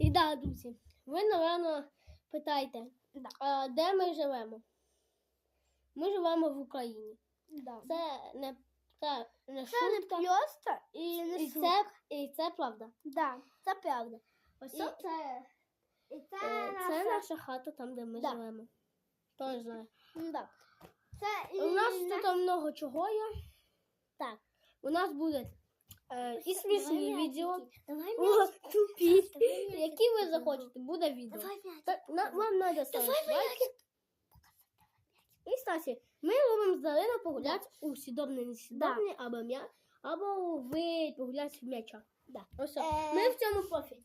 І да, друзі, ви, напевно, питаєте, Да. а, де ми живемо? Ми живемо в Україні. Да. Це не, це не Це не шутка. просто і не І це, і це правда. Да, це правда. Ось І- це. І це, Е, наша... Це наша хата, там, де ми Да. живемо. Хто не знає. Да. Це і У нас на- тут много чого є. Так. У нас буде е, і смішні відео. Давай О, м'ячики. тупі. Давай м'ячики. Які ви захочете, буде відео. Давай м'ячики. Та- на- Вам треба ставити Давай лайк. м'ячики. І Стасі, ми робимо з Дарина погуляти у сідобне не сідобне, або м'я, або ви погуляти в м'яча. Да. Ось. Е. Ми в цьому профі.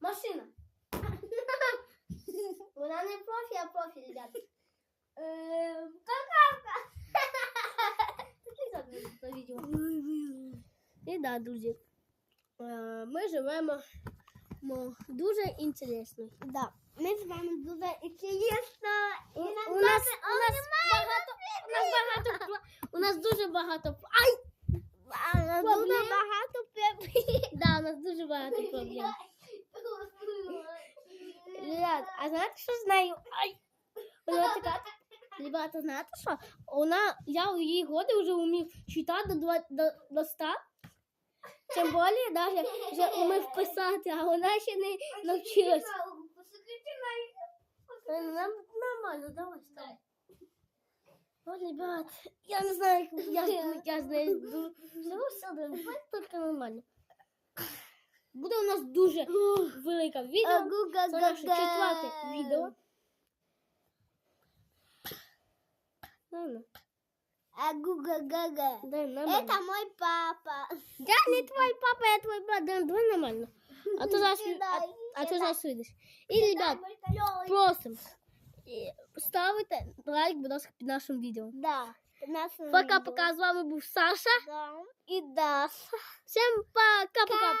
Машина. Вона не профі, а профі, ребята. Е, Какавка. Такий задний на відео. І да, друзі. е, Ми живемо мо, дуже інтересно. Да. Ми з вами дуже інтересно. У, І у нам нас, у нас багато, у нас багато, у нас дуже багато, ай, А. Дуже багато проблем. да, у нас дуже багато проблем. Ребят, а знаєте, що знаю? Ай, вона така, ребята, знаєте що? Вона, я у її годи вже вмів читати до, до, до 100. Тим більше, навіть вже вмів писати, а вона ще не навчилась. Е, Нам нормально, давай, ставай. О, ребят, я не знаю, як я, я ду- живу сюди, тільки нормально. Буде у нас дуже велике відео. Це наше четверте відео. Ладно, Агуга-гага. дай нормально. Это мой папа. Я не твой папа, я твой брат, да, давай нормально. А то зараз, а, а то зараз вийдеш. І, ребят, просим, е, ставити лайк, будь ласка, під нашим відео. Да. Пока-пока, з вами був Саша. Да. И Даша. Всем пока-пока.